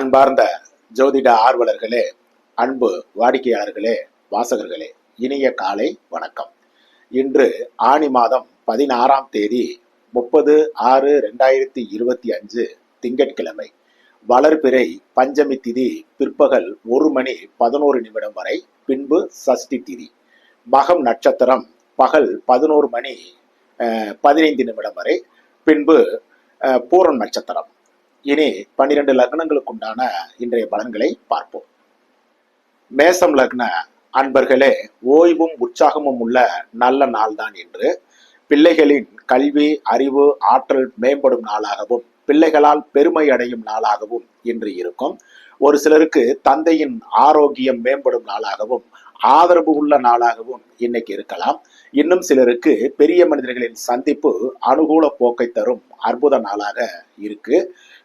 அன்பார்ந்த ஜோதிட ஆர்வலர்களே அன்பு வாடிக்கையாளர்களே வாசகர்களே இனிய காலை வணக்கம். இன்று ஆணி மாதம் பதினாறாம் தேதி முப்பது ஆறு ரெண்டாயிரத்தி இருபத்தி அஞ்சு திங்கட்கிழமை. வளர்பிறை பஞ்சமி திதி பிற்பகல் ஒரு மணி பதினோரு நிமிடம் வரை பின்பு சஷ்டி திதி. மகம் நட்சத்திரம் பகல் பதினோரு மணி அஹ், பதினைந்து நிமிடம் வரை பின்பு அஹ், பூரம் நட்சத்திரம். இனி பன்னிரண்டு லக்னங்களுக்கு உண்டான இன்றைய பலன்களை பார்ப்போம். மேசம் லக்ன அன்பர்களே ஓய்வும் உற்சாகமும் உள்ள நல்ல நாள்தான் என்று பிள்ளைகளின் கல்வி அறிவு ஆற்றல் மேம்படும் நாளாகவும் பிள்ளைகளால் பெருமை அடையும் நாளாகவும் இன்று இருக்கும். ஒரு சிலருக்கு தந்தையின் ஆரோக்கியம் மேம்படும் நாளாகவும் ஆதரவு உள்ள நாளாகவும் இன்னைக்கு இருக்கலாம். இன்னும் சிலருக்கு பெரிய மனிதர்களின் சந்திப்பு அனுகூல போக்கை தரும் அற்புத நாளாக இருக்கு.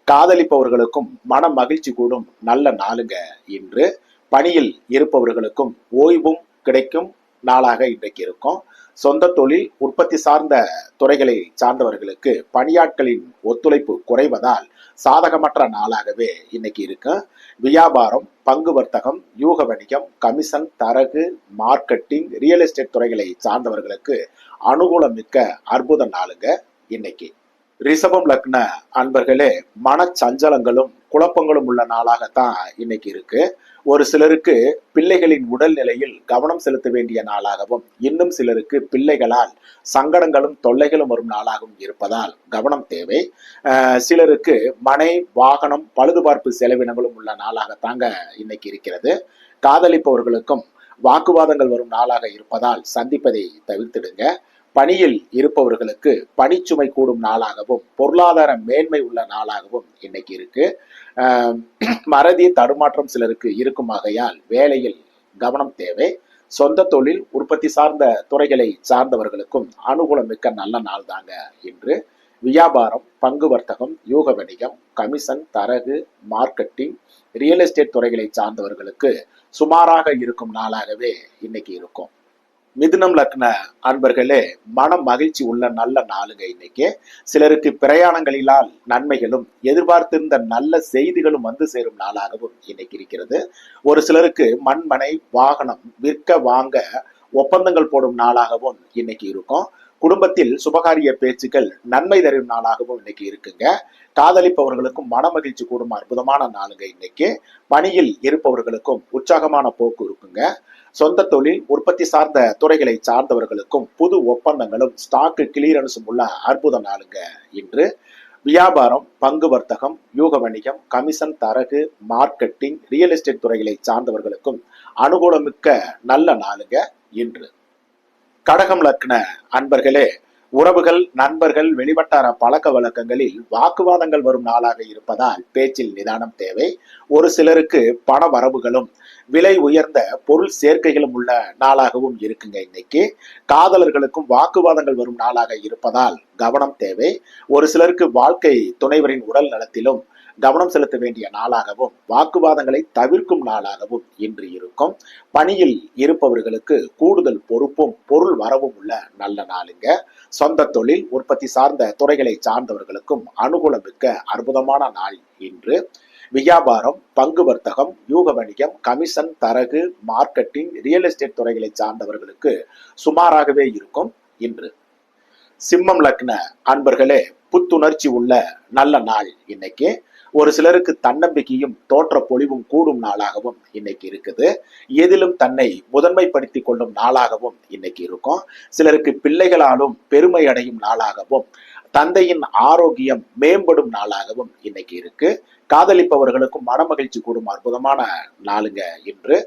காதலிப்பவர்களுக்கும் மன மகிழ்ச்சி கூடும் நல்ல நாளுங்க. இன்று பணியில் இருப்பவர்களுக்கும் ஓய்வும் கிடைக்கும் நாளாக இன்றைக்கு இருக்கும். சொந்த தொழில் உற்பத்தி சார்ந்த துறைகளை சார்ந்தவர்களுக்கு பணியாட்களின் ஒத்துழைப்பு குறைவதால் சாதகமற்ற நாளாகவே இன்னைக்கு இருக்கு. வியாபாரம் பங்கு வர்த்தகம் யூக வணிகம் கமிஷன் தரகு மார்க்கெட்டிங் ரியல் எஸ்டேட் துறைகளை சார்ந்தவர்களுக்கு அனுகூலமிக்க அற்புத நாளுங்க இன்னைக்கு. ரிஷபம் லக்ன அன்பர்களே மனச்சஞ்சலங்களும் குழப்பங்களும் உள்ள நாளாகத்தான் இன்னைக்கு இருக்கு. ஒரு சிலருக்கு பிள்ளைகளின் உடல் நிலையில் கவனம் செலுத்த வேண்டிய நாளாகவும் இன்னும் சிலருக்கு பிள்ளைகளால் சங்கடங்களும் தொல்லைகளும் வரும் நாளாகவும் இருப்பதால் கவனம் தேவை. சிலருக்கு மனை வாகனம் பழுதுபார்ப்பு செலவினங்களும் உள்ள நாளாகத்தாங்க இன்னைக்கு இருக்கிறது. காதலிப்பவர்களுக்கும் வாக்குவாதங்கள் வரும் நாளாக இருப்பதால் சந்திப்பதை தவிர்த்திடுங்க. பணியில் இருப்பவர்களுக்கு பணிச்சுமை கூடும் நாளாகவும் பொருளாதார மேன்மை உள்ள நாளாகவும் இன்னைக்கு இருக்கு. மறதி தடுமாற்றம் சிலருக்கு இருக்கும் ஆகையால் வேலையில் கவனம் தேவை. சொந்த தொழில் உற்பத்தி சார்ந்த துறைகளை சார்ந்தவர்களுக்கும் அனுகூலம் மிக்க நல்ல நாள் தாங்க இன்று. வியாபாரம் பங்கு வர்த்தகம் யூக வணிகம் கமிஷன் தரகு மார்க்கெட்டிங் ரியல் எஸ்டேட் துறைகளை சார்ந்தவர்களுக்கு சுமாராக இருக்கும் நாளாகவே இன்னைக்கு இருக்கும். மிதுனம் லக்ன அன்பர்களே மன மகிழ்ச்சி உள்ள நல்ல நாளுங்க இன்னைக்கு. சிலருக்கு பிரயாணங்களிலால் நன்மைகளும் எதிர்பார்த்திருந்த நல்ல செய்திகளும் வந்து சேரும் நாளாகவும் இன்னைக்கு இருக்கிறது. ஒரு சிலருக்கு மண்மனை வாகனம் விற்க வாங்க ஒப்பந்தங்கள் போடும் நாளாகவும் இன்னைக்கு இருக்கும். குடும்பத்தில் சுபகாரிய பேச்சுக்கள் நன்மை தரும் நாளாகவும் இன்னைக்கு இருக்குங்க. காதலிப்பவர்களுக்கும் மன மகிழ்ச்சி கூடும் அற்புதமான நாளுங்க இன்னைக்கு. பணியில் இருப்பவர்களுக்கும் உற்சாகமான போக்கு இருக்குங்க. சொந்த தொழில் உற்பத்தி சார்ந்த துறைகளை சார்ந்தவர்களுக்கும் புது ஒப்பந்தங்களும் ஸ்டாக்கு கிளியரன்ஸும் உள்ள அற்புத நாளுங்க இன்று. வியாபாரம் பங்கு வர்த்தகம் யூக வணிகம் கமிஷன் தரகு மார்க்கெட்டிங் ரியல் எஸ்டேட் துறைகளை சார்ந்தவர்களுக்கும் அனுகூலமிக்க நல்ல நாளுங்க இன்று. கடகம் லக்ன அன்பர்களே உறவுகள் நண்பர்கள் வெளிவட்டார பழக்க வழக்கங்களில் வாக்குவாதங்கள் வரும் நாளாக இருப்பதால் பேச்சில் நிதானம் தேவை. ஒரு சிலருக்கு பண வரவுகளும் விலை உயர்ந்த பொருள் சேர்க்கைகளும் உள்ள நாளாகவும் இருக்குங்க இன்னைக்கு. காதலர்களுக்கும் வாக்குவாதங்கள் வரும் நாளாக இருப்பதால் கவனம் தேவை. ஒரு சிலருக்கு வாழ்க்கை துணைவரின் உடல் நலத்திலும் கவனம் செலுத்த வேண்டிய நாளாகவும் வாக்குவாதங்களை தவிர்க்கும் நாளாகவும் இன்று இருக்கும். பணியில் இருப்பவர்களுக்கு கூடுதல் பொறுப்பும் பொருள் வரவும் உள்ள நல்ல நாளுங்க. சொந்த தொழில் உற்பத்தி சார்ந்த துறைகளை சார்ந்தவர்களுக்கும் அனுகூலமிக்க அற்புதமான நாள் இன்று. வியாபாரம் பங்கு வர்த்தகம் யூக வணிகம் கமிஷன் தரகு மார்க்கெட்டிங் ரியல் எஸ்டேட் துறைகளை சார்ந்தவர்களுக்கு சுமாராகவே இருக்கும் இன்று. சிம்மம் லக்ன அன்பர்களே புத்துணர்ச்சி உள்ள நல்ல நாள் இன்னைக்கு. ஒரு சிலருக்கு தன்னம்பிக்கையும் தோற்ற பொழிவும் கூடும் நாளாகவும் இன்னைக்கு இருக்குது. எதிலும் தன்னை முதன்மைப்படுத்தி கொள்ளும் நாளாகவும் இன்னைக்கு இருக்கும். சிலருக்கு பிள்ளைகளாலும் பெருமை அடையும் நாளாகவும் தந்தையின் ஆரோக்கியம் மேம்படும் நாளாகவும் இன்னைக்கு இருக்கு. காதலிப்பவர்களுக்கும் மனமகிழ்ச்சி கூடும் அற்புதமான நாளுங்க இன்று.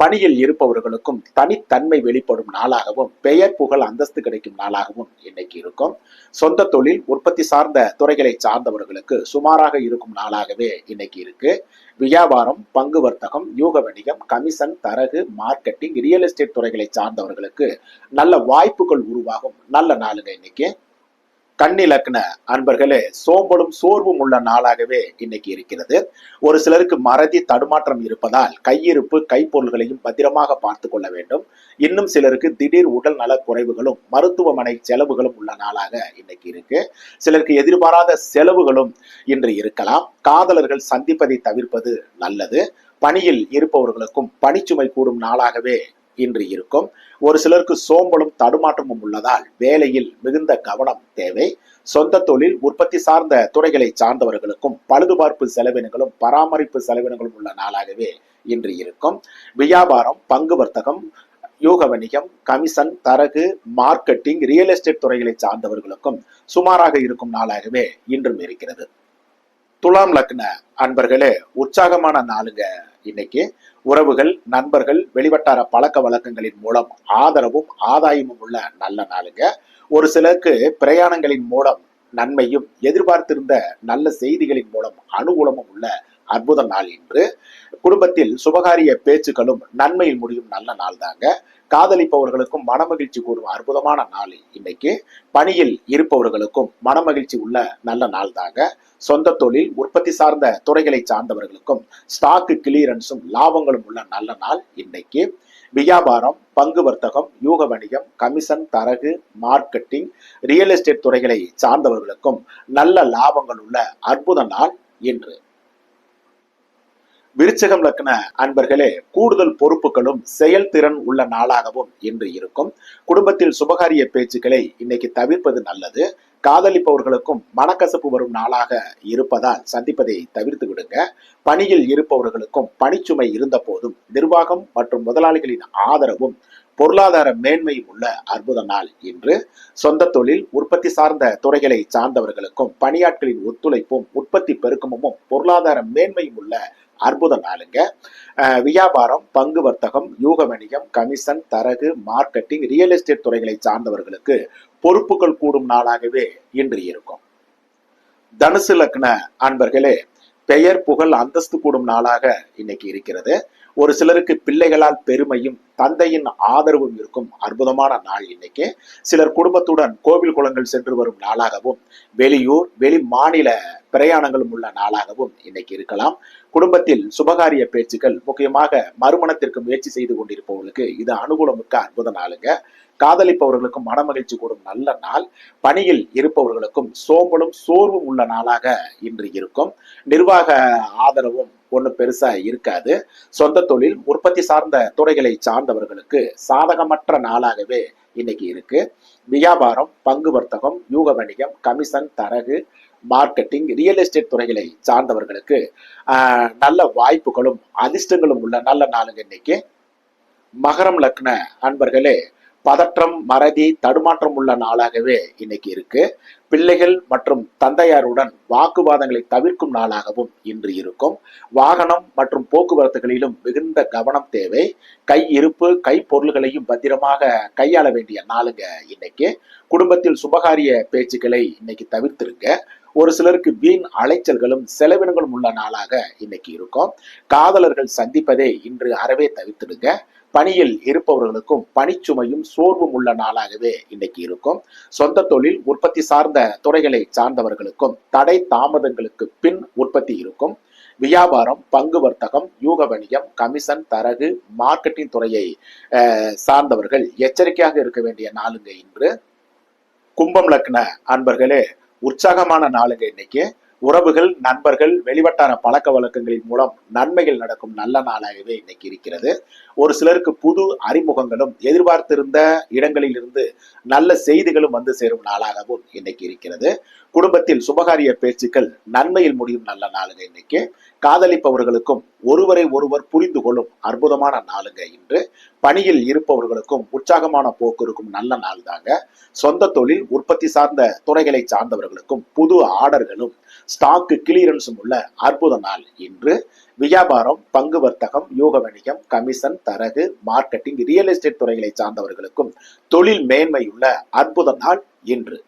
பணியில் இருப்பவர்களுக்கும் தனித்தன்மை வெளிப்படும் நாளாகவும் பெயர் புகழ் அந்தஸ்து கிடைக்கும் நாளாகவும் இன்னைக்கு இருக்கும். சொந்த தொழில் உற்பத்தி சார்ந்த துறைகளை சார்ந்தவர்களுக்கு சுமாராக இருக்கும் நாளாகவே இன்னைக்கு இருக்கு. வியாபாரம் பங்கு வர்த்தகம் யூக வணிகம் கமிஷன் தரகு மார்க்கெட்டிங் ரியல் எஸ்டேட் துறைகளை சார்ந்தவர்களுக்கு நல்ல வாய்ப்புகள் உருவாகும். நல்ல நாளுங்க இன்னைக்கு. கண்ணிலக்ன அன்பர்களே சோம்பலும் சோர்வும் உள்ள நாளாகவே இன்னைக்கு இருக்கிறது. ஒரு சிலருக்கு மறதி தடுமாற்றம் இருப்பதால் கையிருப்பு கைப்பொருள்களையும் பத்திரமாக பார்த்து கொள்ள வேண்டும். இன்னும் சிலருக்கு திடீர் உடல் நல குறைவுகளும் மருத்துவமனை செலவுகளும் உள்ள நாளாக இன்னைக்கு இருக்கு. சிலருக்கு எதிர்பாராத செலவுகளும் இன்று இருக்கலாம். காதலர்கள் சந்திப்பதை தவிர்ப்பது நல்லது. பணியில் இருப்பவர்களுக்கும் பணிச்சுமை கூடும் நாளாகவே இன்று இருக்கும். ஒரு சிலருக்கு சோம்பலும் தடுமாற்றமும் உள்ளதால் வேலையில் மிகுந்த கவனம் தேவை. சொந்த தொழில் உற்பத்தி சார்ந்த துறைகளை சார்ந்தவர்களுக்கும் பழுதுபார்ப்பு செலவினங்களும் பராமரிப்பு செலவினங்களும் உள்ள நாளாகவே இன்று இருக்கும். வியாபாரம் பங்கு வர்த்தகம் யூக வணிகம் கமிஷன் தரகு மார்க்கெட்டிங் ரியல் எஸ்டேட் துறைகளை சார்ந்தவர்களுக்கும் சுமாராக இருக்கும் நாளாகவே இன்றும் இருக்கிறது. துலாம் லக்ன அன்பர்களே உற்சாகமான நாளுங்க. இன்னைக்கு உறவுகள் நண்பர்கள் வெளிவட்டார பழக்க வழக்கங்களின் மூலம் ஆதரவும் ஆதாயமும் உள்ள நல்ல நாளுங்க. ஒரு சிலருக்கு பிரயாணங்களின் மூலம் நன்மையும் எதிர்பார்த்திருந்த நல்ல செய்திகளின் மூலம் அனுகூலமும் உள்ள அற்புத நாள் என்று குடும்பத்தில் சுபகாரிய பேச்சுக்களும் நன்மையில் முடியும் நல்ல நாள் தாங்க. காதலிப்பவர்களுக்கும் மனமகிழ்ச்சி கூடும் அற்புதமான நாள் இன்னைக்கு. பணியில் இருப்பவர்களுக்கும் மனமகிழ்ச்சி உள்ள நல்ல நாள் தாங்க. சொந்த தொழில் உற்பத்தி சார்ந்த துறைகளை சார்ந்தவர்களுக்கும் ஸ்டாக்கு கிளியரன்ஸும் லாபங்களும் உள்ள நல்ல நாள் இன்னைக்கு. வியாபாரம் பங்கு வர்த்தகம் யூக வணிகம் கமிஷன் தரகு மார்க்கெட்டிங் ரியல் எஸ்டேட் துறைகளை சார்ந்தவர்களுக்கும் நல்ல லாபங்கள் உள்ள அற்புத நாள் இன்று. விருச்சகம் லக்ன அன்பர்களே கூடுதல் பொறுப்புகளும் செயல்திறன் உள்ள நாளாகவும் இன்று இருக்கும். குடும்பத்தில் சுபகாரிய பேச்சுக்களை இன்னைக்கு தவிர்ப்பது நல்லது. காதலிப்பவர்களுக்கும் மனக்கசப்பு வரும் நாளாக இருப்பதால் சந்திப்பதை தவிர்த்து விடுங்க. பணியில் இருப்பவர்களுக்கும் பணிச்சுமை இருந்த போதும் நிர்வாகம் மற்றும் முதலாளிகளின் ஆதரவும் பொருளாதார மேன்மையும் உள்ள அற்புத நாள் இன்று. சொந்த தொழில் உற்பத்தி சார்ந்த துறைகளை சார்ந்தவர்களுக்கும் பணியாட்களின் ஒத்துழைப்பும் உற்பத்தி பெருக்கமும் பொருளாதார மேன்மையும் உள்ள அற்புத நாளுங்க வியாபாரம் பங்கு வர்த்தகம் யூக வணிகம் கமிஷன் தரகு மார்க்கெட்டிங் ரியல் எஸ்டேட் துறைகளை சார்ந்தவர்களுக்கு பொறுப்புகள் கூடும் நாளாகவே இன்று இருக்கும். தனுசு லக்ன அன்பர்களே பெயர் புகழ் அந்தஸ்து கூடும் நாளாக இன்னைக்கு இருக்கிறது. ஒரு சிலருக்கு பிள்ளைகளால் பெருமையும் தந்தையின் ஆதரவும் இருக்கும். அற்புதமான நாள் இன்னைக்கு. சிலர் குடும்பத்துடன் கோவில் குளங்கள் சென்று வரும் நாளாகவும் வெளியூர் வெளி மாநில பிரயாணங்களும் உள்ள நாளாகவும் இன்னைக்கு இருக்கலாம். குடும்பத்தில் சுபகாரிய பேச்சுக்கள் முக்கியமாக மறுமணத்திற்கு முயற்சி செய்து கொண்டிருப்பவர்களுக்கு இது அனுகூலமிக்க அற்புத நாளுங்க. காதலிப்பவர்களுக்கும் மனமகிழ்ச்சி கூடும் நல்ல நாள். பணியில் இருப்பவர்களுக்கும் சோம்பலும் சோர்வும் உள்ள நாளாக இன்று இருக்கும். நிர்வாக ஆதரவும் ஒன்றும் பெருசா இருக்காது. சொந்த தொழில் உற்பத்தி சார்ந்த துறைகளை சார்ந்தவர்களுக்கு சாதகமற்ற நாளாகவே இன்னைக்கு இருக்கு. வியாபாரம் பங்கு வர்த்தகம் யூக வணிகம் கமிஷன் தரகு மார்க்கெட்டிங் ரியல் எஸ்டேட் துறைகளை சார்ந்தவர்களுக்கு நல்ல வாய்ப்புகளும் அதிர்ஷ்டங்களும் உள்ள நல்ல நாளுங்க இன்னைக்கு. மகரம் லக்ன அன்பர்களே பதற்றம் மறதி தடுமாற்றம் உள்ள நாளாகவே இன்னைக்கு இருக்கு. பிள்ளைகள் மற்றும் தந்தையாருடன் வாக்குவாதங்களை தவிர்க்கும் நாளாகவும் இன்று இருக்கும். வாகனம் மற்றும் போக்குவரத்துகளிலும் மிகுந்த கவனம் தேவை. கை இருப்பு கை பொருள்களையும் பத்திரமாக கையாள வேண்டிய நாளுங்க இன்னைக்கு. குடும்பத்தில் சுபகாரிய பேச்சுக்களை இன்னைக்கு தவிர்த்திருங்க. ஒரு சிலருக்கு வீண் அலைச்சல்களும் செலவினங்களும் உள்ள நாளாக இன்னைக்கு இருக்கும். காதலர்கள் சந்திப்பதே இன்று அறவே தவிர்த்திடுங்க. பணியில் இருப்பவர்களுக்கும் பணிச்சுமையும் சோர்வும் உள்ள நாளாகவே இன்னைக்கு இருக்கும். சொந்த தொழில் உற்பத்தி சார்ந்த துறைகளை சார்ந்தவர்களுக்கும் தடை தாமதங்களுக்கு பின் உற்பத்தி இருக்கும். வியாபாரம் பங்கு வர்த்தகம் யூக வணிகம் கமிஷன் தரகு மார்க்கெட்டிங் துறையை சார்ந்தவர்கள் எச்சரிக்கையாக இருக்க வேண்டிய நாளுங்க இன்று. கும்பம் லக்ன அன்பர்களே உற்சாகமான நாளுங்க இன்னைக்கு. உறவுகள் நண்பர்கள் வெளிவட்டார பழக்க வழக்கங்களின் மூலம் நன்மைகள் நடக்கும் நல்ல நாளாகவே இன்னைக்கு இருக்கிறது. ஒரு சிலருக்கு புது அறிமுகங்களும் எதிர்பார்த்திருந்த இடங்களில் இருந்து நல்ல செய்திகளும் வந்து சேரும் நாளாகவும் இன்னைக்கு இருக்கிறது. குடும்பத்தில் சுபகாரிய பேச்சுக்கள் நன்மையில் முடியும் நல்ல நாளுங்க இன்னைக்கு. காதலிப்பவர்களுக்கும் ஒருவரை ஒருவர் புரிந்து கொள்ளும் அற்புதமான நாளுங்க இன்று. பணியில் இருப்பவர்களுக்கும் உற்சாகமான போக்கு இருக்கும் நல்ல நாள் தாங்க. சொந்த தொழில் உற்பத்தி சார்ந்த துறைகளை சார்ந்தவர்களுக்கும் புது ஆர்டர்களும் ஸ்டாக்கு கிளியரன்ஸும் உள்ள அற்புத நாள் இன்று. வியாபாரம் பங்கு வர்த்தகம் யூக வணிகம் கமிஷன் தரகு மார்க்கெட்டிங் ரியல் எஸ்டேட் துறைகளை சார்ந்தவர்களுக்கும் தொழில் மேன்மையுள்ள அற்புத நாள் இன்று.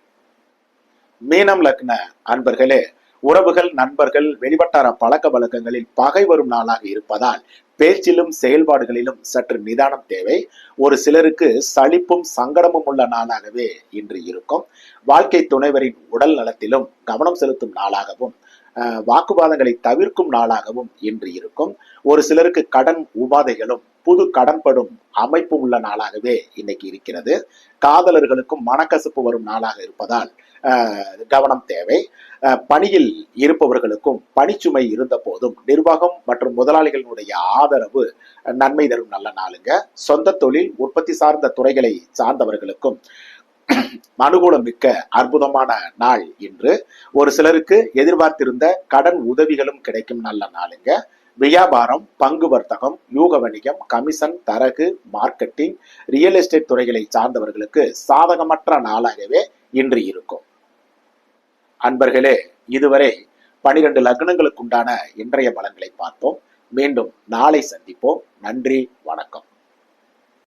மீனம் லக்ன அன்பர்களே உறவுகள் நண்பர்கள் வெளிவட்டார பழக்க வழக்கங்களில் பகை வரும் நாளாக இருப்பதால் பேச்சிலும் செயல்பாடுகளிலும் சற்று நிதானம் தேவை. ஒரு சிலருக்கு சலிப்பும் சங்கடமும் உள்ள நாளாகவே இன்று இருக்கும். வாழ்க்கை துணைவரின் உடல் நலத்திலும் கவனம் செலுத்தும் நாளாகவும் அஹ், வாக்குவாதங்களை தவிர்க்கும் நாளாகவும் இன்று இருக்கும். ஒரு சிலருக்கு கடன் உபாதைகளும் புது கடன்படும் அமைப்பு உள்ள நாளாகவே இன்னைக்கு இருக்கிறது. காதலர்களுக்கும் மனக்கசப்பு வரும் நாளாக இருப்பதால் கவனம் தேவை. பணியில் இருப்பவர்களுக்கும் பணிச்சுமை இருந்த போதும் நிர்வாகம் மற்றும் முதலாளிகளுடைய ஆதரவு நன்மை தரும் நல்ல நாளுங்க. சொந்த தொழில் உற்பத்தி சார்ந்த துறைகளை சார்ந்தவர்களுக்கும் அனுகூலம் மிக்க அற்புதமான நாள் இன்று. ஒரு சிலருக்கு எதிர்பார்த்திருந்த கடன் உதவிகளும் கிடைக்கும் நல்ல நாளுங்க வியாபாரம் பங்கு வர்த்தகம் யூக வணிகம் கமிஷன் தரகு மார்க்கெட்டிங் ரியல் எஸ்டேட் துறைகளை சார்ந்தவர்களுக்கு சாதகமற்ற நாளாகவே இன்று இருக்கும். அன்பர்களே இதுவரை பனிரெண்டு லக்னங்களுக்குண்டான இன்றைய பலன்களை பார்ப்போம் மீண்டும் நாளை சந்திப்போம். நன்றி வணக்கம்.